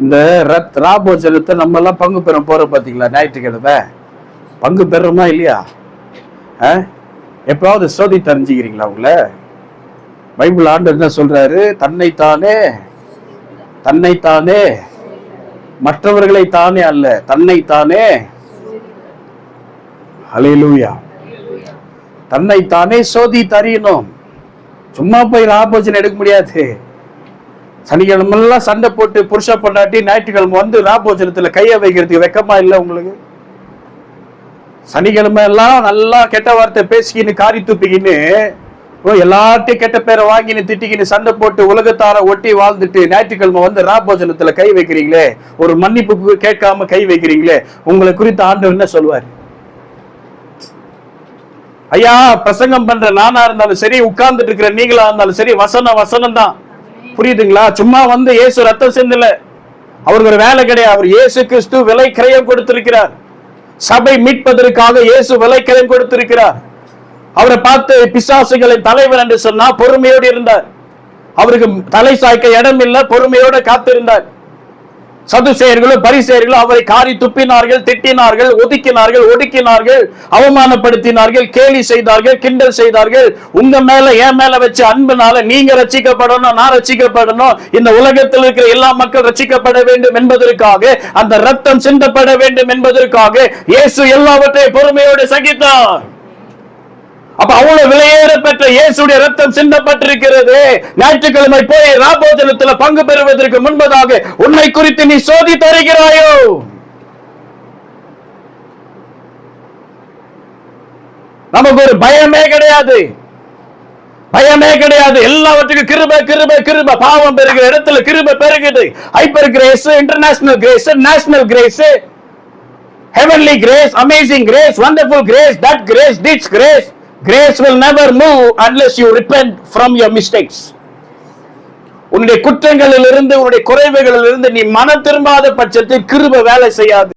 இந்த ரத் ராபோஜனத்தை நம்ம எல்லாம் பங்கு பெற போறோம் பாத்தீங்களா? ஞாயிற்றுக்கிழமை. பங்கு பெறுறோமா இல்லையா? ஆ? எப்பயாவது சோதி தெரிஞ்சுக்கிறீங்களா உங்களை? பைபிள் ஆண்டு என்ன சொல்றாரு? தன்னைத்தானே தன்னைத்தானே மற்றவர்களை தானே அல்ல தன்னைத்தானே ஹalleluya தன்னைத்தானே சோதி தறியணும் சும்மா போய் ராபோஜனம் எடுக்க முடியாது. சனிக்கிழமெல்லாம் சண்டை போட்டு புருஷ பொண்டாட்டி ஞாயிற்றுக்கிழமை வந்து ராபோஜனத்தில் கையை வைக்கிறதுக்கு வெக்கமா இல்லை உங்களுக்கு? சனிக்கிழமை எல்லாம் நல்லா கெட்ட வார்த்தை பேசிக்கின்னு காரி துப்பிக்கின்னு ஓ கெட்ட பேரை வாங்கின்னு திட்டிக்கின்னு சண்டை போட்டு உலகத்தார ஒட்டி வாழ்ந்துட்டு ஞாயிற்றுக்கிழமை வந்து ராபோஜனத்துல கை வைக்கிறீங்களே? ஒரு மன்னிப்பு கேட்காம கை வைக்கிறீங்களே? உங்களை குறித்து ஆண்டு என்ன சொல்வார் ஐயா பிரசங்கம் பண்ற நானா இருந்தாலும் சரி உட்கார்ந்துட்டு இருக்கிற நீங்களா இருந்தாலும் சரி வசனம் வசனம் தான் புரியுதுங்களா? சும்மா வந்து இயேசு ரத்தம் சிந்தல. அவருக்கு ஒரு வேலை கிடையாது. அவர் இயேசு கிறிஸ்து விலை கிரயம் கொடுத்திருக்கிறார். சபை மீட்பதற்காக இயேசு விலை கிரயம் கொடுத்திருக்கிறார். அவரை பார்த்து பிசாசுகளின் தலைவர் என்று சொன்னா பொறுமையோடு இருந்தார். அவருக்கு தலை சாய்க்க இடம் இல்ல பொறுமையோட காத்திருந்தார். சதுசேயர்களும் பரிசேயர்களும் அவரை காரி துப்பினார்கள் திட்டினார்கள் ஒதுக்கினார்கள் ஒடுக்கினார்கள் அவமானப்படுத்தினார்கள் கேலி செய்தார்கள் கிண்டல் செய்தார்கள். உங்க மேல என் மேல வச்ச அன்புனால நீங்க ரசிக்கப்படணும் நான் ரசிக்கப்படணும். இந்த உலகத்தில் இருக்கிற எல்லா மக்கள் ரசிக்கப்பட வேண்டும் என்பதற்காக அந்த ரத்தம் சிந்தப்பட வேண்டும் என்பதற்காக இயேசு எல்லாவற்றையும் பொறுமையோடு சகித்தார். அப்ப அவ்வளவு விலையேற பெற்ற இயேசுடைய ரத்தம் சிந்தப்பட்டிருக்கிறது ஞாயிற்றுக்கிழமை போய் ராபோஜனத்துல பங்கு பெறுவதற்கு முன்பதாக உன்னை குறித்து நீ சோதி தருகிறாயோ? நமக்கு ஒரு பயமே கிடையாது. பயமே கிடையாது. எல்லாவற்றுக்கும் கிருப கிருப கிருப. பாவம் பெருகிற இடத்துல கிருப பெருகுது. Hyper grace international grace national grace heavenly grace amazing grace wonderful grace that grace it's grace grace will never move unless you repent from your mistakes உன்னுடைய குற்றங்களிலிருந்து உன்னுடைய குறைவுகளிலிருந்து நீ மன திரும்பாத பட்சத்தில் கிருப வேலை செய்யாது.